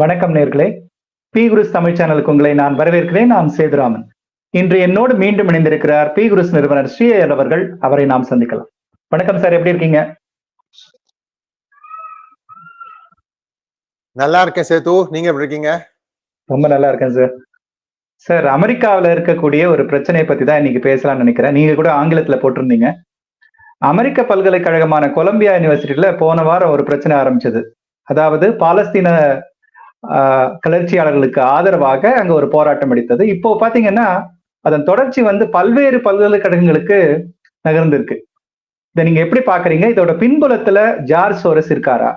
வணக்கம் நேர்களே. பி குருஸ் தமிழ் சேனலுக்கு உங்களை நான் வரவேற்கிறேன். நான் சேதுராமன். இன்று என்னோடு மீண்டும் இணைந்திருக்கிறார் பி குருஸ் நிறுவனர் ஸ்ரீயர் அவர்கள். அவரை நாம் சந்திக்கலாம். வணக்கம் சார் எப்படி இருக்கீங்க? நல்லா இருக்கேன் சேது. நீங்க எப்படி இருக்கீங்க? ரொம்ப நல்லா இருக்கேன் சார். சார் அமெரிக்காவில் இருக்கக்கூடிய ஒரு பிரச்சனையை பத்தி தான் இன்னைக்கு பேசலாம்னு நினைக்கிறேன். நீங்க கூட ஆங்கிலத்துல போட்டிருந்தீங்க. அமெரிக்க பல்கலைக்கழகமான கொலம்பியா யூனிவர்சிட்டியில போன வாரம் ஒரு பிரச்சனை ஆரம்பிச்சது. அதாவது பாலஸ்தீன கிளர்ச்சியாளர்களுக்கு ஆதரவாக அங்க ஒரு போராட்டம் எடுத்தது இப்போ பாத்தீங்கன்னா அதன் தொடர்ச்சி வந்து பல்வேறு பல்கலைக்கழகங்களுக்கு நகர்ந்திருக்கு. இதை நீங்க எப்படி பாக்குறீங்க? இதோட பின்புலத்துல ஜார்ஜ் சோரஸ் இருக்காரா?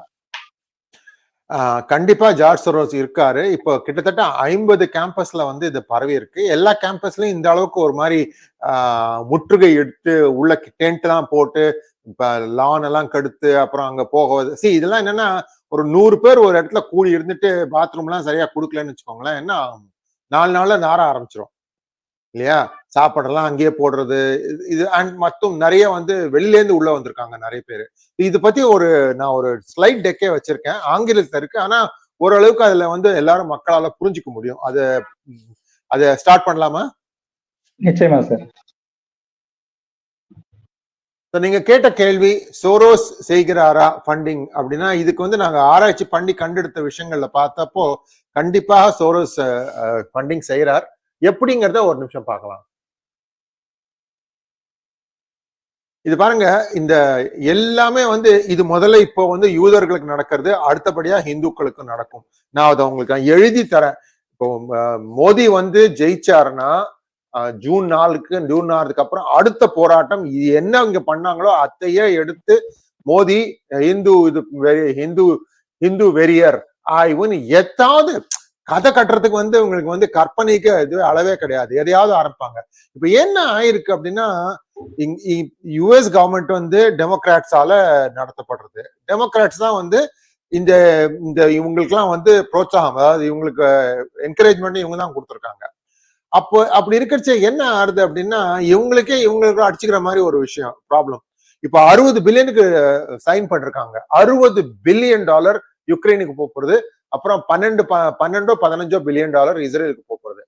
ஆஹ் கண்டிப்பா ஜார்ஜ் சொரோஸ் இருக்காரு. இப்போ கிட்டத்தட்ட ஐம்பது கேம்பஸ்ல வந்து இது பரவி இருக்கு எல்லா கேம்பஸ்லயும் இந்த அளவுக்கு ஒரு மாதிரி ஆஹ் முற்றுகை எடுத்து உள்ள டென்ட் எல்லாம் போட்டு இப்ப லான் எல்லாம் கெடுத்து அப்புறம் அங்க போக சி இதெல்லாம் என்னன்னா ஒரு நூறு பேர் ஒரு இடத்துல கூடி இருந்துட்டு பாத்ரூம் எல்லாம் சரியா கொடுக்கலன்னு வச்சுக்கோங்களேன் என்ன ஆகும்? நாலு நாள்ல நார ஆரம்பிச்சிரும். இல்லையா? சாப்பாடெல்லாம் அங்கேயே போடுறது இது- இது அண்ட் மற்றும் நிறைய வந்து வெளிலேருந்து இருந்து உள்ள வந்திருக்காங்க நிறைய பேர். இது பத்தி ஒரு நான் ஒரு ஸ்லைட் டெக்கே வச்சிருக்கேன். ஆங்கிலத்தில் இருக்கு. ஆனா ஓரளவுக்கு அதுல வந்து எல்லாரும் மக்களால புரிஞ்சுக்க முடியும். அதை அதை ஸ்டார்ட் பண்ணலாமா? நிச்சயமா சார் ஸோ நீங்க கேட்ட கேள்வி சோரோஸ் செய்கிறாரா ஃபண்டிங் அப்படின்னா இதுக்கு வந்து நாங்க ஆராய்ச்சி பண்ணி கண்டெடுத்த விஷயங்கள்ல பார்த்தப்போ கண்டிப்பாக சோரோஸ் ஃபண்டிங் செய்யறார் எப்படிங்கிறத ஒரு நிமிஷம் பார்க்கலாம். இது பாருங்க இந்த எல்லாமே வந்து இது முதல்ல இப்போ வந்து யூதர்களுக்கு நடக்கிறது அடுத்தபடியா ஹிந்துக்களுக்கும் நடக்கும். நான் அதை உங்களுக்கு எழுதி தரேன். இப்போ மோடி வந்து ஜெயிச்சாருன்னா ஜூன் நாலுக்கு ஜூன் நாலுக்கு அப்புறம் அடுத்த போராட்டம் இது என்ன இங்க பண்ணாங்களோ அத்தையே எடுத்து மோதி இந்து இது ஹிந்து ஹிந்து வெறியர் ஆய்வுன்னு எத்தாவது கதை கட்டுறதுக்கு வந்து உங்களுக்கு வந்து கற்பனைக்கு இது அளவே கிடையாது. எதையாவது ஆரம்பிப்பாங்க. இப்ப என்ன ஆயிருக்கு அப்படின்னா யுஎஸ் கவர்மெண்ட் வந்து டெமோக்ராட்ஸால நடத்தப்படுறது. டெமோக்ராட்ஸ் தான் வந்து இந்த இந்த இவங்களுக்குலாம் வந்து ப்ரோத்சாகம் அதாவது இவங்களுக்கு என்கரேஜ்மெண்ட் இவங்க தான் கொடுத்துருக்காங்க. அப்போ அப்படி இருக்கிறச்ச என்ன ஆறுது அப்படின்னா இவங்களுக்கே இவங்களுக்கு அடிச்சுக்கிற மாதிரி ஒரு விஷயம் ப்ராப்ளம் இப்போ அறுபது பில்லியனுக்கு சைன் பண்ணிருக்காங்க. அறுபது பில்லியன் டாலர் யுக்ரைனுக்கு போறது. அப்புறம் பன்னெண்டு ப- பன்னெண்டோ பதினஞ்சோ பில்லியன் டாலர் இஸ்ரேலுக்கு போறது.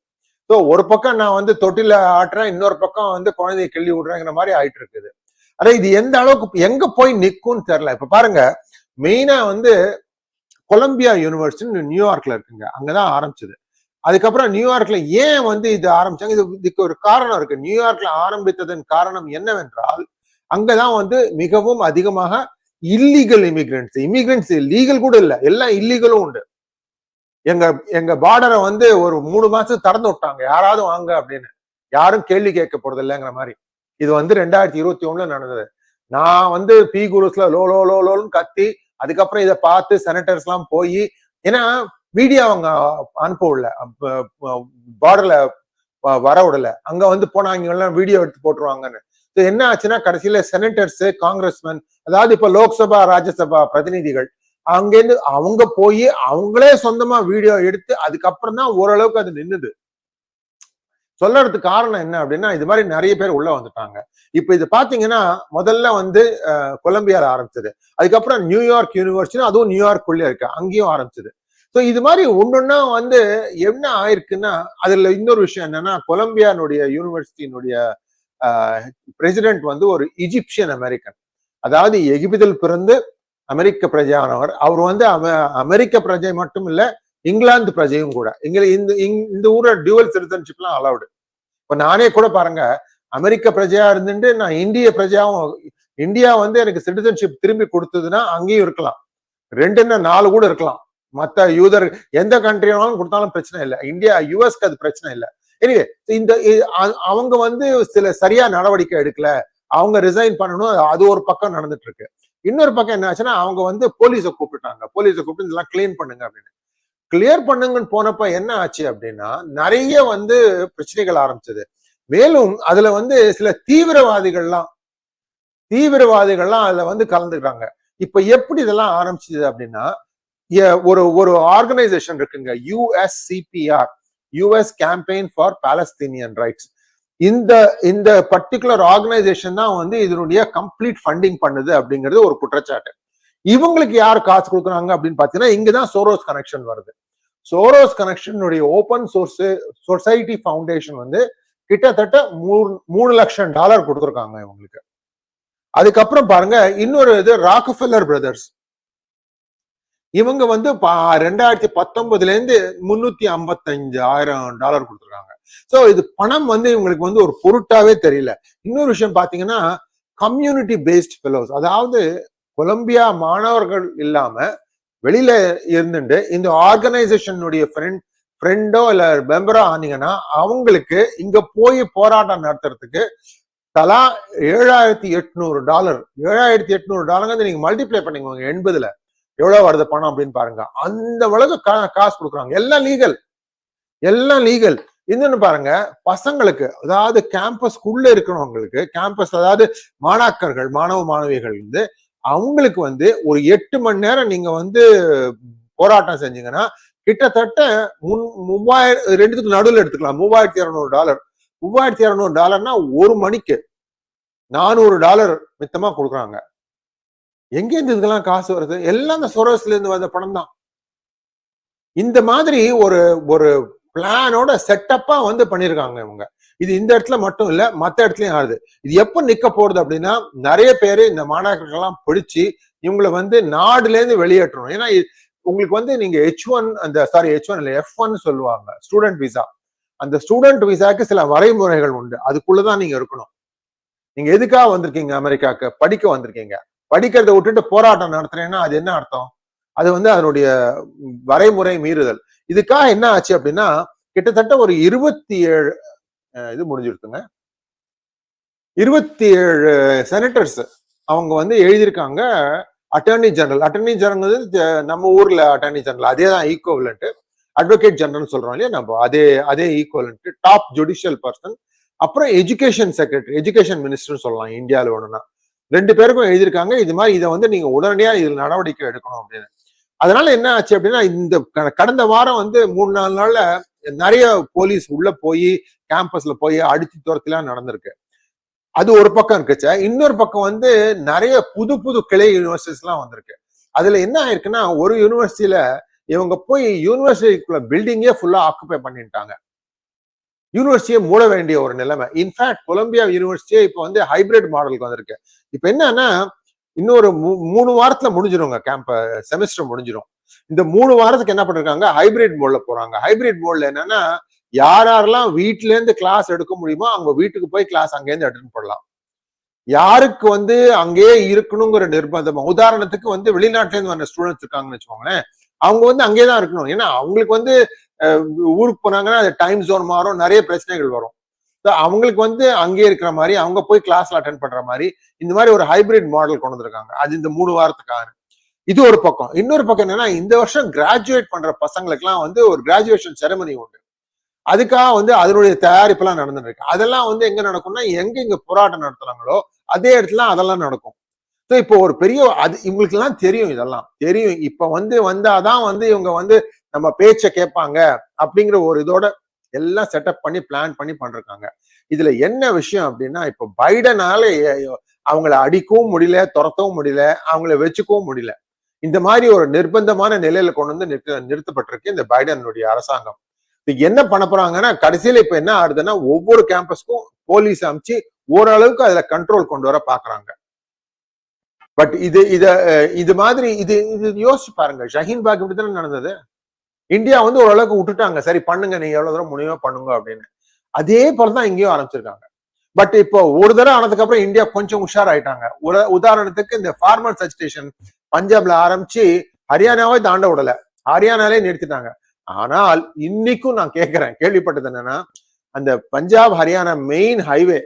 ஸோ ஒரு பக்கம் நான் வந்து தொட்டில ஆட்டுறேன் இன்னொரு பக்கம் வந்து குழந்தைய கிள்ளி விடுறேங்கிற மாதிரி ஆயிட்டு இருக்குது. ஆனா இது எந்த அளவுக்கு எங்க போய் நிற்கும்னு தெரியல. இப்ப பாருங்க மெயினா வந்து கொலம்பியா யூனிவர்சிட்டி நியூயார்க்ல இருக்குங்க. அங்கதான் ஆரம்பிச்சது. அதுக்கப்புறம் நியூயார்க்ல ஏன் வந்து இது ஆரம்பிச்சாங்க? இது இதுக்கு ஒரு காரணம் இருக்கு. நியூயார்க்ல ஆரம்பித்ததன் காரணம் என்னவென்றால் அங்கதான் வந்து மிகவும் அதிகமாக இல்லீகல் இமிகிரண்ட்ஸ் இமிகிரண்ட்ஸ் லீகல் கூட இல்லை. எல்லாம் இல்லீகலும் உண்டு. எங்க எங்க பார்டரை வந்து ஒரு மூணு மாசம் திறந்து விட்டாங்க. யாராவது வாங்க அப்படின்னு. யாரும் கேள்வி கேட்க போறது இல்லைங்கிற மாதிரி. இது வந்து ரெண்டாயிரத்தி இருபத்தி ஒண்ணுல நடந்தது. நான் வந்து பி குரூஸ்ல லோ லோ லோ லோன்னு கத்தி அதுக்கப்புறம் இதை பார்த்து செனட்டர்ஸ் எல்லாம் போய் ஏன்னா வீடியோ அவங்க அனுப்ப விடல. பார்டர்ல வர விடல. அங்க வந்து போனாங்க எல்லாம் வீடியோ எடுத்து போட்டுருவாங்கன்னு. என்ன ஆச்சுன்னா கடைசியில செனட்டர்ஸ் காங்கிரஸ்மேன் அதாவது இப்ப லோக்சபா ராஜ்யசபா பிரதிநிதிகள் அங்கேருந்து அவங்க போய் அவங்களே சொந்தமா வீடியோ எடுத்து அதுக்கப்புறம் தான் ஓரளவுக்கு அது நின்னுது. சொல்லறதுக்கு காரணம் என்ன அப்படின்னா இது மாதிரி நிறைய பேர் உள்ள வந்துட்டாங்க. இப்ப இது பாத்தீங்கன்னா முதல்ல வந்து கொலம்பியால ஆரம்பிச்சது. அதுக்கப்புறம் நியூயார்க் யூனிவர்சிட்டி அதுவும் நியூயார்க்குள்ளே இருக்கு. அங்கேயும் ஆரம்பிச்சது. ஸோ இது மாதிரி ஒன்னொன்னா வந்து என்ன ஆயிருக்குன்னா அதுல இன்னொரு விஷயம் என்னன்னா கொலம்பியானுடைய யூனிவர்சிட்டியினுடைய பிரசிடென்ட் வந்து ஒரு இஜிப்சியன் அமெரிக்கன். அதாவது எகிப்தில் பிறந்து அமெரிக்க பிரஜையானவர். அவர் வந்து அமெரிக்க பிரஜை மட்டும் இல்ல இங்கிலாந்து பிரஜையும் கூட. இங்க இந்த இந்த ஊர்ல டியூவல் சிட்டிசன்ஷிப்லாம் அலவுடு இப்போ நானே கூட பாருங்க அமெரிக்க பிரஜையா இருந்துட்டு நான் இந்திய பிரஜையாவும் இந்தியா வந்து எனக்கு சிட்டிசன்ஷிப் திரும்பி கொடுத்ததுன்னா அங்கேயும் இருக்கலாம். ரெண்டுன்னா நாலு கூட இருக்கலாம். மத்த யூதர் எந்த கண்ட்ரினாலும் கொடுத்தாலும் பிரச்சனை இல்லை. இந்தியா யூஎஸ்க்கு அது பிரச்சனை இல்லை. எனிவே இந்த அவங்க வந்து சில சரியா நடவடிக்கை எடுக்கல. அவங்க ரிசைன் பண்ணணும். அது ஒரு பக்கம் நடந்துட்டு இருக்கு இன்னொரு பக்கம் என்ன ஆச்சுன்னா அவங்க வந்து போலீஸை கூப்பிட்டாங்க. போலீஸை கூப்பிட்டு இதெல்லாம் கிளீன் பண்ணுங்க அப்படின்னு. கிளியர் பண்ணுங்கன்னு போனப்ப என்ன ஆச்சு அப்படின்னா நிறைய வந்து பிரச்சனைகள் ஆரம்பிச்சது. மேலும் அதுல வந்து சில தீவிரவாதிகள்லாம் தீவிரவாதிகள்லாம் அதுல வந்து கலந்துக்கிறாங்க. இப்ப எப்படி இதெல்லாம் ஆரம்பிச்சது அப்படின்னா ஒரு ஒரு ஆர்கனைசேஷன் இருக்குங்க. USCPR US campaign for Palestinian rights இந்த இந்த பர்டிகுலர் ஆர்கனைசேஷன் தான் வந்து இதனுடைய கம்ப்ளீட் ஃபண்டிங் பண்ணுது அப்படிங்கிறது ஒரு குற்றச்சாட்டு. இவங்களுக்கு யார் காசு கொடுக்குறாங்க அப்படின்னு பார்த்தீங்கன்னா இங்கதான் சோரோஸ் கனெக்ஷன் வருது. சோரோஸ் கனெக்ஷனுடைய ஓபன் சோர்ஸ் சொசைட்டி ஃபவுண்டேஷன் வந்து கிட்டத்தட்ட மூணு மூணு லட்சம் டாலர் கொடுத்துருக்காங்க இவங்களுக்கு. அதுக்கப்புறம் பாருங்க இன்னொரு இது ராக்ஃபில்லர் பிரதர்ஸ் இவங்க வந்து பா- ரெண்டாயிரத்தி பத்தொன்பதுல இருந்து முன்னூத்தி ஐம்பத்தஞ்சு ஆயிரம் டாலர் கொடுத்துருக்காங்க. சோ இது பணம் வந்து இவங்களுக்கு வந்து ஒரு பொருட்டாவே தெரியல. இன்னொரு விஷயம் பாத்தீங்கன்னா கம்யூனிட்டி பேஸ்ட் ஃபெலோஸ் அதாவது கொலம்பியா மாணவர்கள் இல்லாம வெளியில இருந்துட்டு இந்த ஆர்கனைசேஷனுடைய ஃப்ரெண்ட் ஃப்ரெண்டோ இல்ல மெம்பரோ ஆனீங்கன்னா அவங்களுக்கு இங்க போய் போராட்டம் நடத்துறதுக்கு தலா ஏழாயிரத்தி எட்நூறு டாலர். ஏழாயிரத்தி எட்நூறு டாலர் வந்து நீங்க மல்டிப்ளை பண்ணிக்கோங்க எண்பதுல. எவ்வளவு வருது பணம் அப்படின்னு பாருங்க. அந்த அளவுக்கு கா- காசு கொடுக்குறாங்க. எல்லாம் லீகல் எல்லாம் லீகல் இன்னொன்னு பாருங்க பசங்களுக்கு அதாவது கேம்பஸ்க்குள்ள இருக்கிறவங்களுக்கு கேம்பஸ் அதாவது மாணாக்கர்கள் மாணவ மாணவிகள் வந்து அவங்களுக்கு வந்து ஒரு எட்டு மணி நேரம் நீங்க வந்து போராட்டம் செஞ்சீங்கன்னா கிட்டத்தட்ட முன் மூவாயிரம் ரெண்டுத்துக்கு நடுவில் எடுத்துக்கலாம். மூவாயிரத்தி இரநூறு டாலர். மூவாயிரத்தி இரநூறு டாலர்னா ஒரு மணிக்கு நானூறு டாலர் மித்தமா கொடுக்குறாங்க. எங்க இருந்து இதுக்கெல்லாம் காசு வருது? எல்லாம் இந்த சொரோஸ்ல இருந்து வந்த பணம் தான் இந்த மாதிரி ஒரு ஒரு பிளானோட செட்டப்பா வந்து பண்ணிருக்காங்க இவங்க. இது இந்த இடத்துல மட்டும் இல்ல மத்த இடத்துலயும் ஆகுது. இது எப்ப நிக்க போறது அப்படின்னா நிறைய பேரு இந்த மாணாக்கர்கள்லாம் பிடிச்சு இவங்களை வந்து நாடுல இருந்து வெளியேற்றணும். ஏன்னா உங்களுக்கு வந்து நீங்க ஹெச் ஒன் அந்த சாரி ஹெச் ஒன் இல்ல எஃப் ஒன் சொல்லுவாங்க ஸ்டூடெண்ட் விசா அந்த ஸ்டூடெண்ட் விசாக்கு சில வரைமுறைகள் உண்டு. அதுக்குள்ளதான் நீங்க இருக்கணும். நீங்க எதுக்காக வந்திருக்கீங்க அமெரிக்காக்கு? படிக்க வந்திருக்கீங்க. படிக்கிறதை விட்டுட்டு போராட்டம் நடத்துறேன்னா அது என்ன அர்த்தம்? அது வந்து அதனுடைய வரைமுறை மீறுதல். இதுக்காக என்ன ஆச்சு அப்படின்னா கிட்டத்தட்ட ஒரு இருபத்தி ஏழு இது முடிஞ்சிருக்குங்க இருபத்தி ஏழு செனட்டர்ஸ் அவங்க வந்து எழுதியிருக்காங்க அட்டர்னி ஜெனரல். அட்டர்னி ஜெனரல் நம்ம ஊர்ல அட்டர்னி ஜெனரல். அதே தான் ஈக்குவலண்ட் அட்வொகேட் ஜெனரல் சொல்றோம் இல்லையா நம்ம? அதே அதே ஈக்குவலண்ட் டாப் ஜுடிஷியல் பர்சன் அப்புறம் எஜுகேஷன் செக்ரட்டரி எஜுகேஷன் மினிஸ்டர்னு சொல்லலாம். இந்தியாவில் ஒன்றுனா ரெண்டு பேருக்கும் எழுதியிருக்காங்க. இது மாதிரி இதை வந்து நீங்க உடனடியா இதில் நடவடிக்கை எடுக்கணும் அப்படின்னு. அதனால என்ன ஆச்சு அப்படின்னா இந்த க- கடந்த வாரம் வந்து மூணு நாலு நாள்ல நிறைய போலீஸ் உள்ள போய் கேம்பஸ்ல போய் அடிச்சு துரத்திலாம் நடந்திருக்கு. அது ஒரு பக்கம் இருக்குச்சு. இன்னொரு பக்கம் வந்து நிறைய புது புது கிளை யூனிவர்சிட்டிஸ் எல்லாம் வந்திருக்கு. அதுல என்ன ஆயிருக்குன்னா ஒரு யூனிவர்சிட்டியில இவங்க போய் யூனிவர்சிட்டிக்குள்ள பில்டிங்கே ஃபுல்லா ஆக்குப்பை பண்ணிட்டாங்க. யூனிவர்சிட்டியை மூட வேண்டிய ஒரு நிலைமை. இன்ஃபேக்ட் கொலம்பியா யூனிவர்சிட்டியே இப்போ வந்து ஹைபிரிட் மாடலுக்கு வந்திருக்கு. இப்போ என்னன்னா இன்னொரு மூணு வாரத்துல முடிஞ்சிருங்க கேம்ப செமஸ்டர் முடிஞ்சிடும் இந்த மூணு வாரத்துக்கு என்ன பண்ணிருக்காங்க? ஹைபிரிட் மோட்ல போறாங்க. ஹைபிரிட் மோட்ல என்னன்னா யார் யாரெல்லாம் வீட்ல இருந்து கிளாஸ் எடுக்க முடியுமோ அவங்க வீட்டுக்கு போய் கிளாஸ் அங்கேருந்து அட்டன் பண்ணலாம். யாருக்கு வந்து அங்கேயே இருக்கணுங்கிற நிர்பந்தம் உதாரணத்துக்கு வந்து வெளிநாட்டுல இருந்து வந்த ஸ்டூடெண்ட்ஸ் இருக்காங்கன்னு வச்சுக்கோங்களேன். அவங்க வந்து அங்கேயே தான் இருக்கணும். ஏன்னா அவங்களுக்கு வந்து ஊருக்கு போனாங்கன்னா அது டைம் ஜோன் மாறும் நிறைய பிரச்சனைகள் வரும். அவங்களுக்கு வந்து அங்கேயே இருக்கிற மாதிரி அவங்க போய் கிளாஸ்ல அட்டன் பண்ற மாதிரி இந்த மாதிரி ஒரு ஹைபிரிட் மாடல் கொண்டு வந்திருக்காங்க. அது இந்த மூணு வாரத்துக்கான இது ஒரு பக்கம். இன்னொரு பக்கம் என்னன்னா இந்த வருஷம் கிராஜுவேட் பண்ற பசங்களுக்குலாம் வந்து ஒரு கிராஜுவேஷன் செரமனி உண்டு. அதுக்காக வந்து அதனுடைய தயாரிப்பெல்லாம் நடந்துட்டு இருக்கு அதெல்லாம் வந்து எங்க நடக்கும்னா எங்க இங்க போராட்டம் நடத்துறாங்களோ அதே இடத்துல அதெல்லாம் நடக்கும். ஸோ இப்போ ஒரு பெரிய அது இவங்களுக்கு எல்லாம் தெரியும் இதெல்லாம். தெரியும். இப்ப வந்து வந்தாதான் வந்து இவங்க வந்து நம்ம பேச்சை கேட்பாங்க அப்படிங்கிற ஒரு இதோட எல்லாம் செட்டப் பண்ணி பிளான் பண்ணி பண்றாங்க இதுல என்ன விஷயம் அப்படின்னா இப்போ பைடனால அவங்கள அடிக்கவும் முடியல துரத்தவும் முடியல அவங்கள வச்சுக்கவும் முடியல. இந்த மாதிரி ஒரு நிர்பந்தமான நிலையில கொண்டு வந்து நிறுத்த நிறுத்தப்பட்டிருக்கு இந்த பைடனுடைய அரசாங்கம். இது என்ன பண்ண போறாங்கன்னா கடைசியில இப்ப என்ன ஆகுதுன்னா ஒவ்வொரு கேம்பஸ்க்கும் போலீஸ் அமைச்சு ஓரளவுக்கு அதுல கண்ட்ரோல் கொண்டு வர பாக்குறாங்க. பட் இது இத இது மாதிரி இது இது யோசிச்சு பாருங்க. ஷஹீன் பாக் இப்படித்தானே நடந்தது? இந்தியா வந்து ஓரளவுக்கு விட்டுட்டாங்க. சரி பண்ணுங்க. நீங்க எவ்வளவு தூரம் முடியுமோ பண்ணுங்க அப்படின்னு. அதே போலதான் இங்கேயும் ஆரம்பிச்சிருக்காங்க. பட் இப்போ ஒரு தடவை ஆனதுக்கு அப்புறம் இந்தியா கொஞ்சம் உஷார் ஆயிட்டாங்க உதாரணத்துக்கு இந்த ஃபார்மர் சஜிடேஷன் பஞ்சாப்ல ஆரம்பிச்சு ஹரியானாவே தாண்ட விடல. ஹரியானாலே நிறுத்திட்டாங்க. ஆனால் இன்னைக்கும் நான் கேட்கிறேன் கேள்விப்பட்டது என்னன்னா அந்த பஞ்சாப் ஹரியானா மெயின் ஹைவே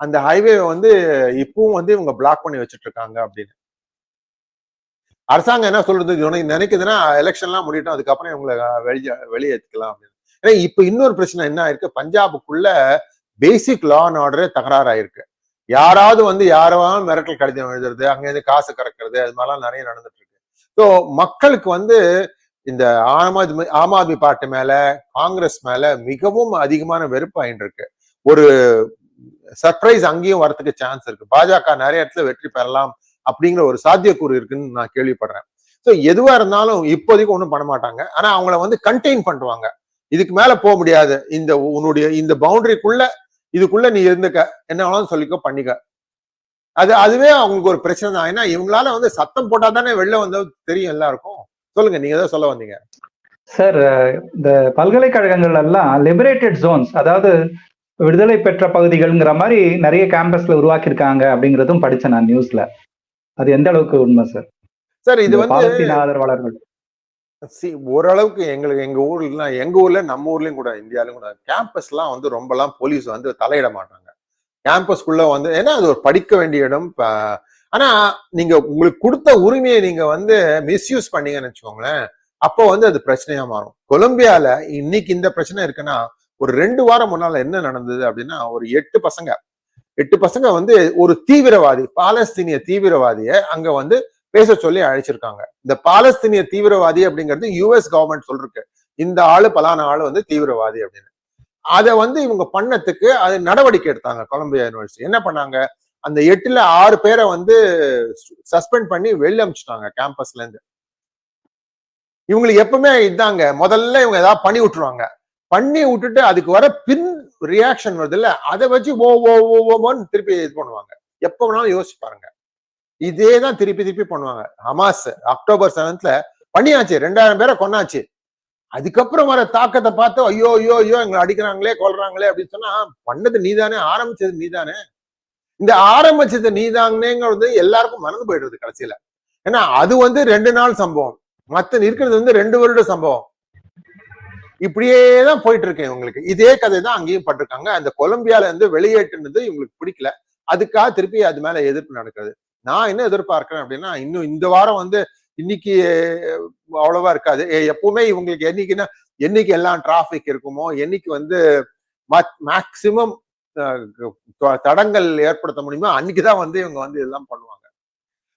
அந்த ஹைவே வந்து இப்பவும் வந்து இவங்க பிளாக் பண்ணி வச்சுட்டு இருக்காங்க அப்படின்னு. அரசாங்கம் என்ன சொல்றது? உனக்கு நினைக்குதுன்னா எலெக்ஷன்லாம் முடியட்டும் அதுக்கப்புறம் இவங்களை வெளியே வெளியேற்றிக்கலாம் அப்படின்னு. ஏன்னா இப்போ இன்னொரு பிரச்சனை என்ன ஆயிருக்கு? பஞ்சாபுக்குள்ள பேசிக் லா அண்ட் ஆர்டரே தகராறாயிருக்கு. யாராவது வந்து யாராவது மிரட்டல் கடிதம் எழுதுறது அங்கேருந்து காசு கறக்கிறது அது மாதிரிலாம் நிறைய நடந்துட்டு இருக்கு ஸோ மக்களுக்கு வந்து இந்த ஆம் ஆத்மி ஆம் ஆத்மி பார்ட்டி மேல காங்கிரஸ் மேல மிகவும் அதிகமான வெறுப்பு இருக்கு ஒரு சர்ப்ரைஸ் அங்கேயும் வரத்துக்கு சான்ஸ் இருக்கு. பாஜக நிறைய இடத்துல வெற்றி பெறலாம். அப்படிங்கிற ஒரு சாத்தியக்கூறு இருக்குன்னு நான் கேள்விப்படுறேன். ஸோ எதுவா இருந்தாலும் இப்போதைக்கு ஒன்றும் பண்ண மாட்டாங்க. ஆனா அவங்கள வந்து கண்டெயின் பண்ணுவாங்க இதுக்கு மேல போக முடியாது. இந்த உன்னுடைய இந்த பவுண்டரிக்குள்ள இதுக்குள்ள நீ இருந்துக்க. என்ன வேணாலும் சொல்லிக்கோ பண்ணிக்க. அது அதுவே அவங்களுக்கு ஒரு பிரச்சனை தான். ஏன்னா இவங்களால வந்து சத்தம் போட்டா தானே வெளில வந்து தெரியும் எல்லாருக்கும். சொல்லுங்க நீங்க ஏதோ சொல்ல வந்தீங்க. சார் இந்த பல்கலைக்கழகங்கள் எல்லாம் லிபரேட்டட் ஜோன்ஸ் அதாவது விடுதலை பெற்ற பகுதிகள்ங்கிற மாதிரி நிறைய கேம்பஸ்ல உருவாக்கியிருக்காங்க அப்படிங்கிறதும் படிச்சேன் நான் நியூஸ்ல அது எந்த அளவுக்கு உண்மை சார் சார் இது வந்து ஆதரவாளர்கள். see, ஓரளவுக்கு எங்களுக்கு எங்க ஊர்லாம் எங்க ஊர்ல நம்ம ஊர்லயும் கூட இந்தியாலயும் கூட கேம்பஸ்லாம் வந்து ரொம்பலாம் போலீஸ் வந்து தலையிட மாட்டாங்க. கேம்பஸ்க்குள்ள வந்து ஏன்னா அது ஒரு படிக்க வேண்டிய இடம் ஆனா நீங்க உங்களுக்கு கொடுத்த உரிமையை நீங்க வந்து மிஸ்யூஸ் பண்ணீங்கன்னு வச்சுக்கோங்களேன் அப்போ வந்து அது பிரச்சனையா மாறும். கொலம்பியால இன்னைக்கு இந்த பிரச்சனை இருக்குன்னா ஒரு ரெண்டு வாரம் முன்னால என்ன நடந்தது அப்படின்னா ஒரு எட்டு பசங்க எட்டு பசங்க வந்து ஒரு தீவிரவாதி பாலஸ்தீனிய தீவிரவாதிய அங்க வந்து பேச சொல்லி அழைச்சிருக்காங்க. இந்த பாலஸ்தீனிய தீவிரவாதி அப்படிங்கிறது யுஎஸ் கவர்மெண்ட் சொல்லிருக்கு. இந்த ஆளு பலான ஆளு வந்து தீவிரவாதி அப்படின்னு. அதை வந்து இவங்க பண்ணத்துக்கு அது நடவடிக்கை எடுத்தாங்க கொலம்பியா யூனிவர்சிட்டி. என்ன பண்ணாங்க? அந்த எட்டுல ஆறு பேரை வந்து சஸ்பெண்ட் பண்ணி வெளில அமிச்சிட்டாங்க கேம்பஸ்ல இருந்து. இவங்களுக்கு எப்பவுமே இதாங்க. முதல்ல இவங்க ஏதாவது பண்ணி விட்டுருவாங்க. பண்ணி விட்டுட்டு அதுக்கு வர பின் ரியாக்ஷன் வருது இல்ல அதை வச்சு ஓ ஓ ஓ ஓன்னு திருப்பி இது பண்ணுவாங்க. எப்ப வேணாலும் யோசிச்சு பாருங்க. இதே தான் திருப்பி திருப்பி பண்ணுவாங்க. ஹமாஸ் அக்டோபர் செவன்த்ல பண்ணியாச்சு ரெண்டாயிரம் பேரை கொன்னாச்சு. அதுக்கப்புறம் வர தாக்கத்தை பார்த்து ஐயோ ஐயோ ஐயோ எங்களை அடிக்கிறாங்களே கொல்றாங்களே அப்படின்னு சொன்னா பண்ணது நீதானே ஆரம்பிச்சது நீதானே. இந்த ஆரம்பிச்சது நீதானேங்கிறது எல்லாருக்கும் மறந்து போயிடுறது கடைசியில. ஏன்னா அது வந்து ரெண்டு நாள் சம்பவம். மத்த இருக்கிறது வந்து ரெண்டு வருட சம்பவம். இப்படியே தான் போயிட்டு இருக்கேன் இவங்களுக்கு. இதே கதை தான் அங்கேயும் பட்டிருக்காங்க. அந்த கொலம்பியால இருந்து வெளியேற்றுனது இவங்களுக்கு பிடிக்கல. அதுக்காக திருப்பி அது மேல எதிர்ப்பு நடக்கிறது நான் என்ன எதிர்பார்க்கிறேன் அப்படின்னா இன்னும் இந்த வாரம் வந்து இன்னைக்கு அவ்வளவா இருக்காது. எப்பவுமே இவங்களுக்கு என்னைக்குன்னா என்னைக்கு எல்லாம் டிராபிக் இருக்குமோ என்னைக்கு வந்து மேக்சிமம் தடங்கள் ஏற்படுத்த முடியுமோ அன்னைக்குதான் வந்து இவங்க வந்து இதெல்லாம் பண்ணுவாங்க.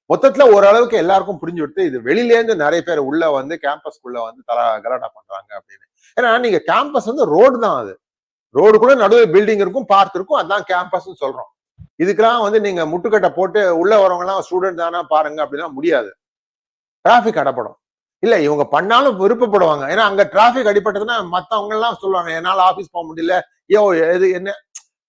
மொத்தத்துல ஓரளவுக்கு எல்லாருக்கும் புரிஞ்சு விட்டு இது வெளியிலேருந்து நிறைய பேர் உள்ள வந்து கேம்பஸ்க்குள்ள வந்து தலா கலாட்டா பண்றாங்க அப்படின்னு. ஏன்னா நீங்க கேம்பஸ் வந்து ரோடு தான் அது. ரோடு கூட நடுவே பில்டிங் இருக்கும் பார்க் இருக்கும் அதான் கேம்பஸ்னு சொல்றோம். இதுக்கெல்லாம் வந்து நீங்க முட்டுக்கட்டை போட்டு உள்ள வரவங்க எல்லாம் ஸ்டூடெண்ட் தானே பாருங்க அப்படிலாம் முடியாது. டிராபிக் அடப்படும். இல்ல இவங்க பண்ணாலும் விருப்பப்படுவாங்க. ஏன்னா அங்க டிராபிக் அடிபட்டதுன்னா மத்தவங்க எல்லாம் சொல்லுவாங்க என்னால ஆபீஸ் போக முடியல. ஏ எது என்ன?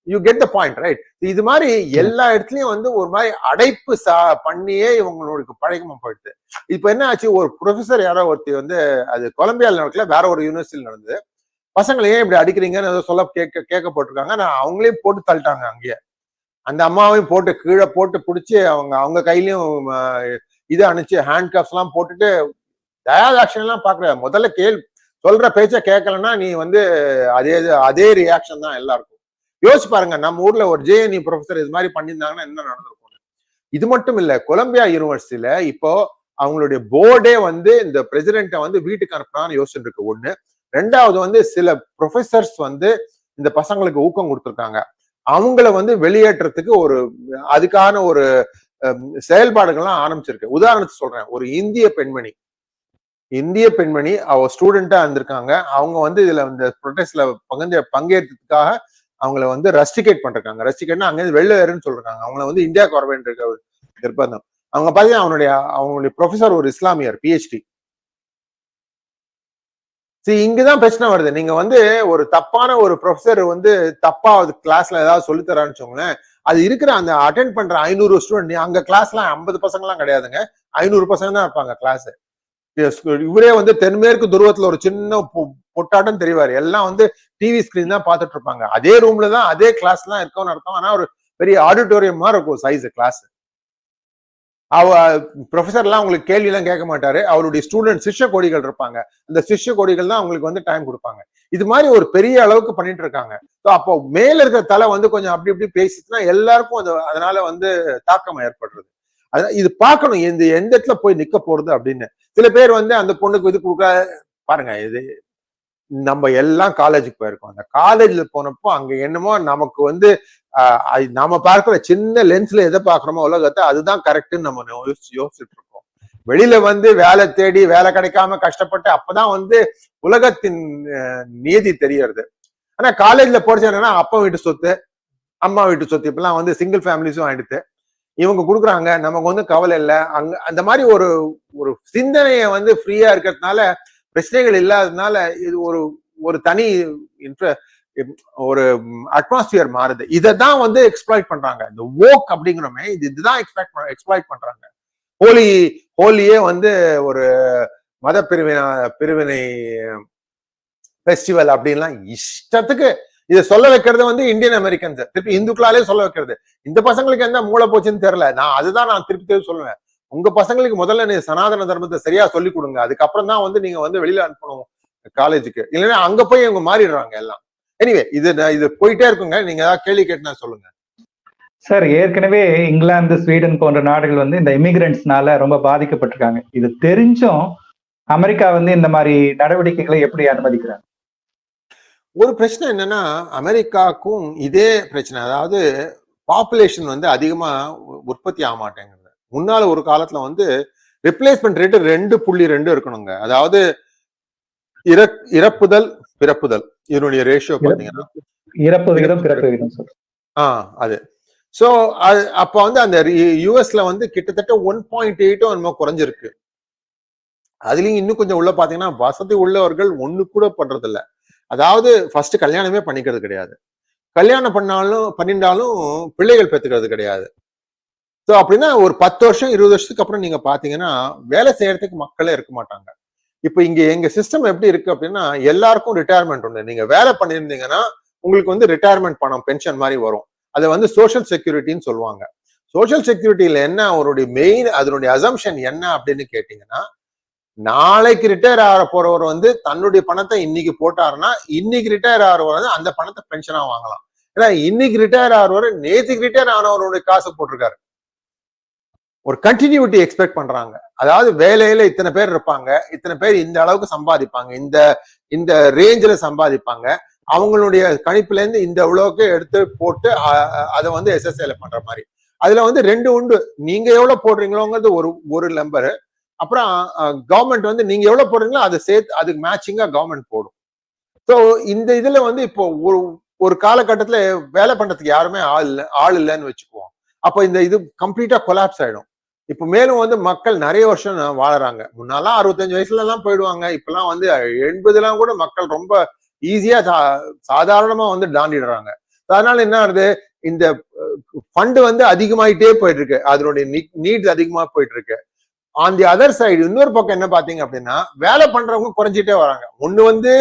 You get the point right இது மாதிரி எல்லா இடத்துலயும் வந்து ஒரு மாதிரி அடைப்பு சா பண்ணியே இவங்களுக்கு பழக்கமா போயிடுது. இப்ப என்ன ஆச்சு? ஒரு ப்ரொஃபசர் யாரோ ஒருத்தி வந்து அது கொலம்பியால நடக்கல வேற ஒரு யூனிவர்சிட்டியில் நடந்தது. பசங்களை ஏன் இப்படி அடிக்கிறீங்கன்னு ஏதோ சொல்ல கேட்க கேட்கப்பட்டிருக்காங்க நான் அவங்களையும் போட்டு தள்ளிட்டாங்க அங்கேயே. அந்த அம்மாவையும் போட்டு கீழே போட்டு பிடிச்சி அவங்க அவங்க கையிலையும் இதை இது அனுப்பிச்சு ஹேண்ட் கப்ஸ் எல்லாம் போட்டுட்டு தயாத ஆக்ஷன் எல்லாம் பாக்குற முதல்ல கேள் சொல்ற பேச்சை கேட்கலன்னா நீ வந்து அதே இது- அதே ரியாக்ஷன் தான் எல்லாருக்கும். யோசிச்சு பாருங்க நம்ம ஊர்ல ஒரு ஜேஎன்இ ப்ரொஃபசர் இது மாதிரி பண்ணியிருந்தாங்கன்னா என்ன நடந்திருக்கும் இது மட்டும் இல்ல கொலம்பியா யூனிவர்சிட்டியில இப்போ அவங்களுடைய போர்டே வந்து இந்த பிரசிடென்ட்டை வந்து வீட்டுக்கு அனுப்பினான்னு யோசிச்சுட்டு இருக்கு ஒண்ணு. ரெண்டாவது வந்து சில ப்ரொஃபசர்ஸ் வந்து இந்த பசங்களுக்கு ஊக்கம் கொடுத்துருக்காங்க. அவங்கள வந்து வெளியேற்றத்துக்கு ஒரு அதுக்கான ஒரு செயல்பாடுகள்லாம் ஆரம்பிச்சிருக்கு. உதாரணத்துக்கு சொல்றேன். ஒரு இந்திய பெண்மணி. இந்திய பெண்மணி அவ ஸ்டூடெண்டா இருந்திருக்காங்க. அவங்க வந்து இதுல இந்த ப்ரொடெஸ்ட்ல பங்கு பங்கேற்றதுக்காக அவங்கள வந்து ரஸ்டிகேட் பண்றாங்க ரஸ்டிகேட்னா அங்க இருந்து வெளில வேறுன்னு சொல்றாங்க. அவங்கள வந்து இந்தியா வர இருக்க ஒரு நிர்பந்தம். அவங்க பாத்தீங்கன்னா அவனுடைய அவங்களுடைய ப்ரொஃபசர் ஒரு இஸ்லாமியர் பிஹெச்டி சரி இங்கதான் பிரச்சனை வருது. நீங்க வந்து ஒரு தப்பான ஒரு ப்ரொஃபசர் வந்து தப்பா கிளாஸ்ல ஏதாவது சொல்லித் தரான்னு வச்சுக்கோங்களேன். அது இருக்கிற அந்த அட்டென்ட் பண்ற ஐநூறு ஸ்டூடெண்ட் அங்க கிளாஸ்லாம் ஐம்பது பசங்கலாம் கிடையாதுங்க. ஐநூறு பசங்க தான் இருப்பாங்க கிளாஸ் இவரே வந்து தென்மேற்கு துருவத்துல ஒரு சின்ன பொ- பொட்டாட்டம் தெரிவாரு. எல்லாம் வந்து டிவி ஸ்கிரீன் தான் பார்த்துட்டு இருப்பாங்க அதே ரூம்ல தான் அதே கிளாஸ் தான் இருக்கோம்னு அர்த்தம். ஆனா ஒரு பெரிய ஆடிட்டோரியம் மாதிரி இருக்கும் சைஸ் கிளாஸ் அவ ப்ரொஃபஸர்லாம் உங்களுக்கு கேள்வி எல்லாம் கேட்க மாட்டாரு. அவருடைய ஸ்டூடெண்ட் சிஷ்ய கோடிகள் இருப்பாங்க. அந்த சிஷ்ய கோடிகள் தான் அவங்களுக்கு வந்து டைம் கொடுப்பாங்க. இது மாதிரி ஒரு பெரிய அளவுக்கு பண்ணிட்டு இருக்காங்க. ஸோ அப்போ மேல இருக்கிற தலை வந்து கொஞ்சம் அப்படி இப்படி பேசிச்சுன்னா எல்லாருக்கும் அது அதனால வந்து தாக்கம் ஏற்படுறது. அதான் இது பார்க்கணும். இந்த எந்த இடத்துல போய் நிக்க போறது அப்படின்னு. சில பேர் வந்து அந்த பொண்ணுக்கு இது கொடுக்க பாருங்க இது நம்ம எல்லாம் காலேஜுக்கு போயிருக்கோம். அந்த காலேஜ்ல போனப்போ அங்க என்னமோ நமக்கு வந்து ஆஹ், நாம பார்க்கிற சின்ன லென்ஸ்ல எதை பாக்குறோமோ உலகத்தை அதுதான் கரெக்ட்னு நம்ம யோசிச்சு யோசிச்சுட்டு இருக்கோம் வெளியில வந்து வேலை தேடி வேலை கிடைக்காம கஷ்டப்பட்டு அப்பதான் வந்து உலகத்தின் நீதி தெரியறது. ஆனா காலேஜ்ல போடுச்சு என்னன்னா அப்பா வீட்டு சொத்து அம்மா வீட்டு சொத்து இப்பெல்லாம் வந்து சிங்கிள் ஃபேமிலிஸும் ஆயிடுத்து. இவங்க கொடுக்குறாங்க நமக்கு வந்து கவலை இல்லை. அங்க அந்த மாதிரி ஒரு ஒரு சிந்தனையை வந்து ஃப்ரீயா இருக்கிறதுனால பிரச்சனைகள் இல்லாததுனால இது ஒரு ஒரு தனி intra- ஒரு அட்மாஸ்பியர் மாறுது. இதை தான் வந்து எக்ஸ்ப்ளாய்ட் பண்றாங்க. இந்த ஓக் அப்படிங்கிறோமே இது இதுதான் எக்ஸ்பெக்ட் எக்ஸ்ப்ளாய்ட் பண்றாங்க. ஹோலி ஹோலியே வந்து ஒரு மத பிரிவினை பிரிவினை ஃபெஸ்டிவல் அப்படின்லாம் இஷ்டத்துக்கு இதை சொல்ல வைக்கிறது வந்து இந்தியன் அமெரிக்கன்ஸ் திருப்பி இந்துக்களாலே சொல்ல வைக்கிறது. இந்த பசங்களுக்கு என்ன மூளை போச்சுன்னு தெரியல. நான் அதுதான் நான் திருப்பி திருப்பி சொல்லுவேன். உங்க பசங்களுக்கு முதல்ல நீ சனாதன தர்மத்தை சரியா சொல்லி கொடுங்க. அதுக்கப்புறம் தான் வந்து நீங்க வந்து வெளியில அனுப்பணும் காலேஜுக்கு. இல்லைன்னா அங்க போய் இவங்க மாறிடுறாங்க எல்லாம். எனிவே இது இது போயிட்டே இருக்குங்க. நீங்க ஏதாவது கேள்வி கேட்டுனா சொல்லுங்க. சார் ஏற்கனவே இங்கிலாந்து ஸ்வீடன் போன்ற நாடுகள் வந்து இந்த இமிகிரண்ட்ஸ்னால ரொம்ப பாதிக்கப்பட்டிருக்காங்க. இது தெரிஞ்சும் அமெரிக்கா வந்து இந்த மாதிரி நடவடிக்கைகளை எப்படி அனுமதிக்கிறாங்க? ஒரு பிரச்சனை என்னன்னா அமெரிக்காவுக்கும் இதே பிரச்சனை. அதாவது பாப்புலேஷன் வந்து அதிகமா உற்பத்தி ஆக மாட்டேங்குது. முன்னால ஒரு காலத்துல வந்து ரிப்ளேஸ்மெண்ட் ரேட்டு ரெண்டு புள்ளி ரெண்டு இருக்கணுங்க. அதாவது இறக் இறப்புதல் பிறப்புதல். இதனுடைய ரேஷியோ பாத்தீங்கன்னா இறப்பு விகிதம் பிறப்பு விகிதம் சார் ஆ அது. சோ அது அப்ப வந்து அந்த யூஎஸ்ல வந்து கிட்டத்தட்ட ஒன் பாயிண்ட் எயிட்டோ என்னமோ குறைஞ்சிருக்கு. அதுலயும் இன்னும் கொஞ்சம் உள்ள பாத்தீங்கன்னா வசதி உள்ளவர்கள் ஒண்ணு கூட பண்றது இல்ல அதாவது ஃபர்ஸ்ட் கல்யாணமே பண்ணிக்கிறது கிடையாது. கல்யாணம் பண்ணாலும் பண்ணிட்டாலும் பிள்ளைகள் பெத்துக்கிறது கிடையாது. ஸோ அப்படின்னா ஒரு பத்து வருஷம் இருபது வருஷத்துக்கு அப்புறம் நீங்க பாத்தீங்கன்னா வேலை செய்யறதுக்கு மக்களே இருக்க மாட்டாங்க. இப்போ இங்க எங்க சிஸ்டம் எப்படி இருக்கு அப்படின்னா எல்லாருக்கும் ரிட்டையர்மெண்ட் உண்டு. நீங்க வேலை பண்ணியிருந்தீங்கன்னா உங்களுக்கு வந்து ரிட்டையர்மெண்ட் பணம் பென்ஷன் மாதிரி வரும். அதை வந்து சோஷியல் செக்யூரிட்டின்னு சொல்லுவாங்க. சோஷியல் செக்யூரிட்டியில என்ன அவருடைய மெயின் அதனுடைய அசம்ஷன் என்ன அப்படின்னு கேட்டீங்கன்னா நாளைக்கு ரிட்டையர் ஆக போறவர் வந்து தன்னுடைய பணத்தை இன்னைக்கு போட்டாருன்னா இன்னைக்கு ரிட்டையர் ஆகிறவர் வந்து அந்த பணத்தை பென்ஷனா வாங்கலாம். ஏன்னா இன்னைக்கு ரிட்டையர் ஆகிறவர் நேற்றுக்கு ரிட்டையர் ஆனவருடைய காசு போட்டிருக்காரு. ஒரு கண்டினியூட்டி எக்ஸ்பெக்ட் பண்றாங்க. அதாவது வேலையில இத்தனை பேர் இருப்பாங்க. இத்தனை பேர் இந்த அளவுக்கு சம்பாதிப்பாங்க. இந்த இந்த ரேஞ்சில் சம்பாதிப்பாங்க. அவங்களுடைய கணிப்புல இருந்து இந்த அளவுக்கு எடுத்து போட்டு அதை வந்து எஸ்எஸ்ஏல பண்ற மாதிரி. அதுல வந்து ரெண்டு உண்டு. நீங்க எவ்வளவு போடுறீங்களோங்கிறது ஒரு ஒரு நம்பர் அப்புறம் கவர்மெண்ட் வந்து நீங்க எவ்வளவு போடுறீங்களோ அதை சேர்த்து அதுக்கு மேட்சிங்கா கவர்மெண்ட் போடும். ஸோ இந்த இதுல வந்து இப்போ ஒரு ஒரு காலகட்டத்துல வேலை பண்றதுக்கு யாருமே ஆள் இல்லை ஆள் இல்லைன்னு வச்சுக்குவோம். அப்போ இந்த இது கம்ப்ளீட்டா கொலாப்ஸ் ஆயிடும். இப்போ மேலும் வந்து மக்கள் நிறைய வருஷம் வாழறாங்க. முன்னாலாம் அறுபத்தஞ்சு வயசுல எல்லாம் போயிடுவாங்க. இப்பெல்லாம் வந்து எண்பதுலாம் கூட மக்கள் ரொம்ப ஈஸியா சாதாரணமா வந்து தாண்டிடுறாங்க. அதனால என்ன ஆகுது? இந்த ஃபண்டு வந்து அதிகமாயிட்டே போயிட்டு இருக்கு அதனுடைய நீட் அதிகமா போயிட்டு இருக்கு ஆன் தி அதர் சைடு இன்னொரு பக்கம் என்ன பாத்தீங்க அப்படின்னா வேலை பண்றவங்க குறைஞ்சிட்டே வராங்க. ஒண்ணு வந்து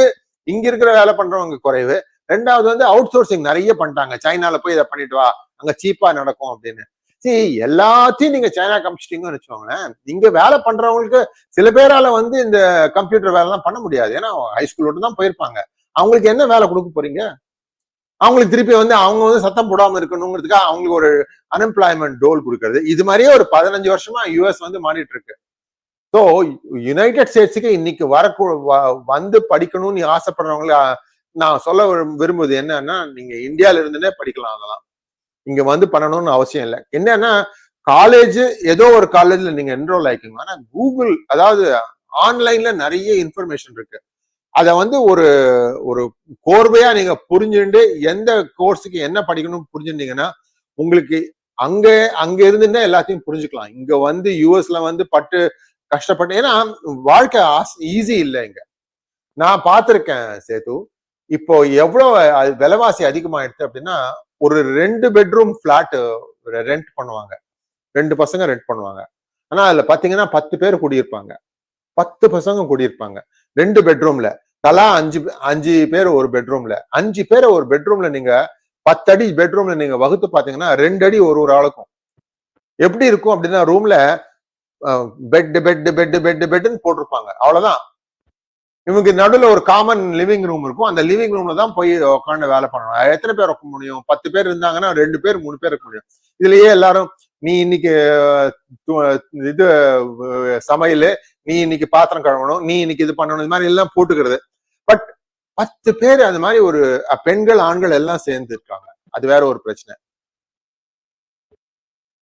இங்க இருக்கிற வேலை பண்றவங்க குறைவு. ரெண்டாவது வந்து அவுட் சோர்சிங் நிறைய பண்ணிட்டாங்க. சைனால போய் இதை பண்ணிட்டு வா. அங்க சீப்பா நடக்கும் அப்படின்னு. சரி எல்லாத்தையும் நீங்க சைனா காமிச்சிட்டீங்கன்னு வச்சுக்கோங்களேன். இங்க வேலை பண்றவங்களுக்கு சில பேரால வந்து இந்த கம்ப்யூட்டர் வேலை எல்லாம் பண்ண முடியாது. ஏன்னா ஹைஸ்கூலோட தான் போயிருப்பாங்க. அவங்களுக்கு என்ன வேலை கொடுக்க போறீங்க? அவங்களுக்கு திருப்பி வந்து அவங்க வந்து சத்தம் போடாமல் இருக்கணுங்கிறதுக்காக அவங்களுக்கு ஒரு அன்எம்ப்ளாய்மெண்ட் டோல் கொடுக்கறது. இது மாதிரியே ஒரு பதினஞ்சு வருஷமா யூஎஸ் வந்து மாறிட்டு இருக்கு ஸோ யுனைடெட் ஸ்டேட்ஸுக்கு இன்னைக்கு வரக்கூ வ- வந்து படிக்கணும்னு ஆசைப்படுறவங்கள நான் சொல்ல விரும்புவது என்னன்னா நீங்க இந்தியால இருந்துனே படிக்கலாம் அதெல்லாம். இங்க வந்து பண்ணணும்னு அவசியம் இல்லை. என்னன்னா காலேஜ் ஏதோ ஒரு காலேஜ்ல நீங்க என்ரோல் ஆயிக்கோங்க. ஆனா கூகுள் அதாவது ஆன்லைன்ல நிறைய இன்ஃபர்மேஷன் இருக்கு. அதை வந்து ஒரு ஒரு கோர்வையா நீங்க புரிஞ்சுட்டு எந்த கோர்ஸுக்கு என்ன படிக்கணும்னு புரிஞ்சுட்டீங்கன்னா உங்களுக்கு அங்க அங்க இருந்துன்னா எல்லாத்தையும் புரிஞ்சுக்கலாம். இங்க வந்து யூஎஸ்ல வந்து பட்டு கஷ்டப்பட்டு ஏன்னா வாழ்க்கை ஈஸி இல்லை இங்க. நான் பார்த்திருக்கேன் சேது. இப்போ எவ்வளோ அது விலைவாசி அதிகமாயிடுச்சு அப்படின்னா ஒரு ரெண்டு பெட்ரூம் பிளாட் ரெண்ட் பண்ணுவாங்க. ரெண்டு பசங்க ரெண்ட் பண்ணுவாங்க. ஆனா அதுல பாத்தீங்கன்னா பத்து பேர் குடியிருப்பாங்க. பத்து பசங்க குடியிருப்பாங்க. ரெண்டு பெட்ரூம்ல தலா அஞ்சு அஞ்சு பேர் ஒரு பெட்ரூம்ல அஞ்சு பேரை ஒரு பெட்ரூம்ல நீங்க பத்தடி பெட்ரூம்ல நீங்க வகுத்து பாத்தீங்கன்னா ரெண்டு அடி ஒரு ஒரு ஆளுக்கும். எப்படி இருக்கும் அப்படின்னா ரூம்ல பெட் பெட் பெட் பெட் பெட்னு போட்டிருப்பாங்க. அவ்வளவுதான். இவங்க நடுவுல ஒரு காமன் லிவிங் ரூம் இருக்கும். அந்த லிவிங் ரூம்ல தான் போய் உட்காந்து வேலை பண்ணணும். எத்தனை பேர் இருக்க முடியும்? பத்து பேர் இருந்தாங்கன்னா ரெண்டு பேர் மூணு பேர் இருக்க முடியும். இதுலயே எல்லாரும் நீ இன்னைக்கு இது சமையல் நீ இன்னைக்கு பாத்திரம் கழுவணும் நீ இன்னைக்கு இது பண்ணணும் இது மாதிரி எல்லாம் போட்டுக்கிறது. பட் பத்து பேர் அந்த மாதிரி ஒரு பெண்கள் ஆண்கள் எல்லாம் சேர்ந்து இருக்காங்க. அது வேற ஒரு பிரச்சனை.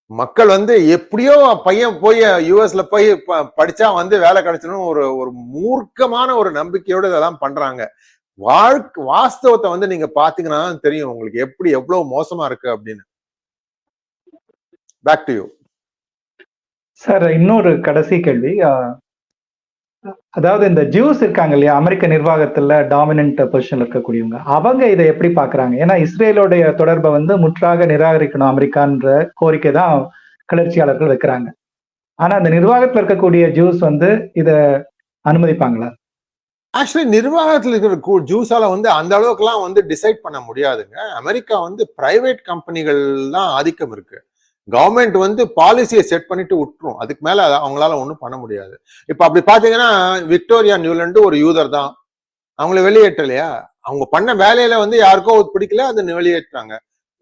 மக்கள் வந்து எப்படியோ பையன் போய் யூஎஸ்ல போய் ப- படிச்சா வந்து வேலை கிடைச்சிடும் ஒரு ஒரு மூர்க்கமான ஒரு நம்பிக்கையோட இதெல்லாம் பண்றாங்க. வாழ்க்கை வாஸ்தவத்தை வந்து நீங்க பாத்தீங்கன்னா தெரியும் உங்களுக்கு எப்படி எவ்வளவு மோசமா இருக்கு அப்படின்னு. பேக் டு யூ சார் இன்னொரு கடைசி கேள்வி. அதாவது இந்த ஜூஸ் இருக்காங்க இல்லையா? அமெரிக்க நிர்வாகத்துல டாமினன்ட் பொசிஷன்ல இருக்கக்கூடியவங்க. அவங்க இதை எப்படி பாக்குறாங்க ஏன்னா இஸ்ரேலோடைய தொடர்பை வந்து முற்றாக நிராகரிக்கணும். அமெரிக்கான்ற கோரிக்கை தான் கிளர்ச்சியாளர்கள் வைக்கிறாங்க. ஆனா அந்த நிர்வாகத்துல இருக்கக்கூடிய ஜூஸ் வந்து இத அனுமதிப்பாங்களா? ஆக்சுவலி நிர்வாகத்தில் இருக்கிற ஜூஸால வந்து அந்த அளவுக்குலாம் வந்து டிசைட் பண்ண முடியாதுங்க. அமெரிக்கா வந்து பிரைவேட் கம்பெனிகள் தான் ஆதிக்கம் இருக்கு. கவர்மெண்ட் வந்து பாலிசியை செட் பண்ணிட்டு விட்டுரும். அதுக்கு மேல அவங்களால ஒன்றும் பண்ண முடியாது. இப்ப அப்படி பாத்தீங்கன்னா விக்டோரியா நியூலண்டு ஒரு யூதர் தான். அவங்கள வெளியேற்றலையா? அவங்க பண்ண வேலையில வந்து யாருக்கோ பிடிக்கல அது வெளியேற்றாங்க.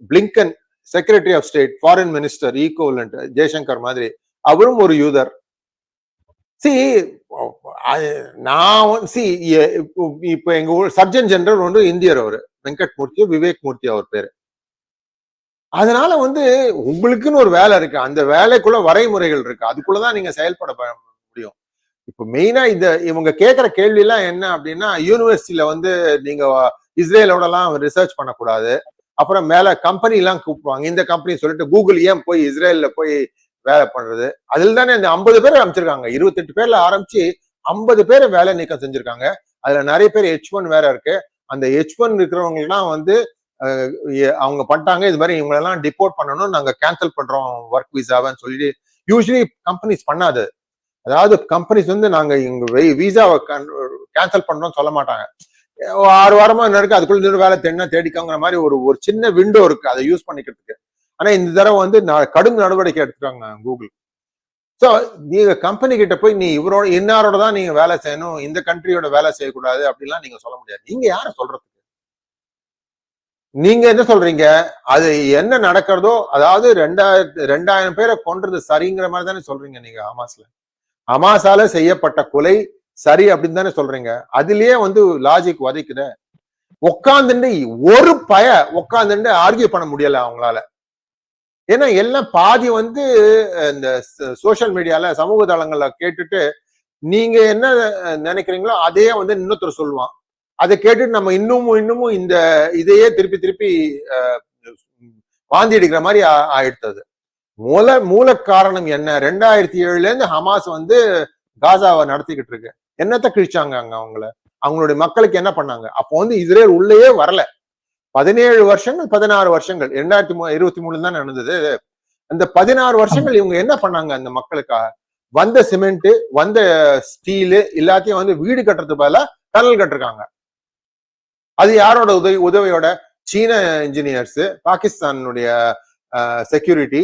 Blinken secretary of state foreign minister ஈகோலண்ட் Jaishankar மாதிரி. அவரும் ஒரு யூதர். சி நான் சி இப்போ எங்க ஊர் சர்ஜன் ஜெனரல் ஒன்று இந்தியர் அவர். வெங்கட் மூர்த்தி விவேக் மூர்த்தி அவர் பேரு. அதனால வந்து உங்களுக்குன்னு ஒரு வேலை இருக்கு. அந்த வேலைக்குள்ள வரைமுறைகள் இருக்கு. அதுக்குள்ளதான் நீங்க செயல்பட முடியும். இப்ப மெயினா இந்த இவங்க கேட்கிற கேள்வி எல்லாம் என்ன அப்படின்னா யூனிவர்சிட்டியில வந்து நீங்க இஸ்ரேலோட எல்லாம் ரிசர்ச் பண்ணக்கூடாது. அப்புறம் மேல கம்பெனி எல்லாம் கூப்பிடுவாங்க. இந்த கம்பெனி சொல்லிட்டு கூகுள் ஏன் போய் இஸ்ரேல்ல போய் வேலை பண்றது? அதில் தானே இந்த ஐம்பது பேர் அமைச்சிருக்காங்க இருபத்தெட்டு பேர்ல ஆரம்பிச்சு ஐம்பது பேர் வேலை நீக்கம் செஞ்சிருக்காங்க. அதுல நிறைய பேர் ஹெச் ஒன் வேற இருக்கு. அந்த ஹெச் ஒன் இருக்கிறவங்கலாம் வந்து அவங்க பண்ணிட்டாங்க. இது மாதிரி இவங்களெல்லாம் டிப்போர்ட் பண்ணணும். நாங்க கேன்சல் பண்றோம் ஒர்க் விசாவன்னு சொல்லி யூஸ்வலி கம்பெனிஸ் பண்ணாது. அதாவது கம்பெனிஸ் வந்து நாங்க இங்க விசாவை கேன்சல் பண்றோம் சொல்ல மாட்டாங்க. ஆறு வாரமா என்ன இருக்கு? அதுக்குள்ள வேலை தென்ன தேடிக்கோங்கிற மாதிரி ஒரு ஒரு சின்ன விண்டோ இருக்கு. அதை யூஸ் பண்ணிக்கிறதுக்கு. ஆனா இந்த தடவை வந்து ந- கடும் நடவடிக்கை எடுத்துட்டாங்க கூகுள் ஸோ நீங்க கம்பெனி கிட்ட போய் நீ இவரோட இன்னாரோட தான் நீங்க வேலை செய்யணும். இந்த கண்ட்ரியோட வேலை செய்யக்கூடாது அப்படிலாம் நீங்க சொல்ல முடியாது. நீங்க யாரும் சொல்றதுக்கு? நீங்க என்ன சொல்றீங்க? அது என்ன நடக்கிறதோ அதாவது ரெண்டாயிரத்து ரெண்டாயிரம் பேரை கொன்றது சரிங்கிற மாதிரி தானே சொல்றீங்க நீங்க ஹமாஸ்ல. ஹமாஸால செய்யப்பட்ட கொலை சரி அப்படின்னு தானே சொல்றீங்க. அதுலயே வந்து லாஜிக் வதைக்குத. உட்காந்துட்டு ஒரு பய உட்காந்துட்டு ஆர்கியூ பண்ண முடியல அவங்களால. ஏன்னா எல்லாம் பாதி வந்து இந்த சோசியல் மீடியால சமூக தளங்கள்ல கேட்டுட்டு நீங்க என்ன நினைக்கிறீங்களோ அதையே வந்து இன்னொருத்தர் சொல்லுவான். அதை கேட்டுட்டு நம்ம இன்னமும் இன்னமும் இந்த இதையே திருப்பி திருப்பி அஹ், வாந்தி எடுக்கிற மாதிரி ஆயிடுத்தது. மூல மூல காரணம் என்ன? ரெண்டாயிரத்தி ஏழுல இருந்து ஹமாஸ் வந்து காசாவை நடத்திக்கிட்டு இருக்கு. என்னத்த கிழிச்சாங்க அங்க அவங்கள? அவங்களுடைய மக்களுக்கு என்ன பண்ணாங்க? அப்போ வந்து இஸ்ரேல் உள்ளேயே வரல. பதினேழு வருஷங்கள் பதினாறு வருஷங்கள். ரெண்டாயிரத்தி மூ இருபத்தி மூணுல தான் நடந்தது? அந்த பதினாறு வருஷங்கள் இவங்க என்ன பண்ணாங்க அந்த மக்களுக்காக? வந்த சிமெண்ட் வந்த ஸ்டீலு எல்லாத்தையும் வந்து வீடு கட்டுறது பதிலா டனல் கட்டிருக்காங்க. அது யாரோட உதவி உதவியோட? சீன இன்ஜினியர்ஸ் பாகிஸ்தானுடைய செக்யூரிட்டி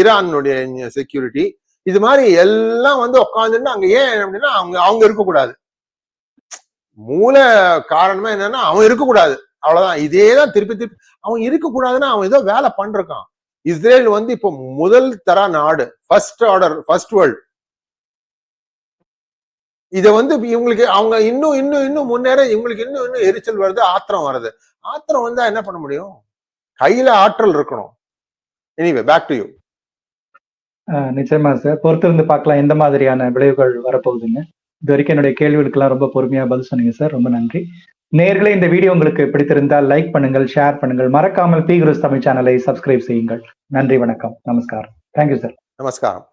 ஈரானுடைய செக்யூரிட்டி இது மாதிரி எல்லாம் வந்து உட்காந்துட்டு அங்க ஏன் அப்படின்னா அவங்க அவங்க இருக்கக்கூடாது. மூல காரணமே என்னன்னா அவன் இருக்கக்கூடாது. அவ்வளவுதான். இதே தான் திருப்பி திருப்பி. அவன் இருக்கக்கூடாதுன்னா அவன் ஏதோ வேலை பண்றான். இஸ்ரேல் வந்து இப்போ முதல் தர நாடு. ஃபர்ஸ்ட் ஆர்டர் ஃபர்ஸ்ட் வேர்ல்டு இத வந்து இவங்களுக்கு அவங்க இன்னும் இன்னும் இன்னும் முன்னேற இவங்களுக்கு இன்னும் இன்னும் எரிச்சல் வருது ஆத்திரம் வருது. ஆத்திரம் வந்தா என்ன பண்ண முடியும்? கையில ஆற்றல் இருக்கணும். எனிவே பேக் டு யூ நிச்சயமா சார் பொறுத்திருந்து பார்க்கலாம் எந்த மாதிரியான விளைவுகள் வரப்போகுதுங்க இது வரைக்கும் என்னுடைய கேள்விகளுக்கெல்லாம் ரொம்ப பொறுமையா பதில் சொன்னீங்க சார் ரொம்ப நன்றி. நேர்களே இந்த வீடியோ உங்களுக்கு பிடித்திருந்தால் லைக் பண்ணுங்கள் ஷேர் பண்ணுங்கள். மறக்காமல் பி குருஸ் தமிழ் சேனலை சப்ஸ்கிரைப் செய்யுங்கள். நன்றி வணக்கம். நமஸ்காரம். தேங்க்யூ சார் நமஸ்காரம்.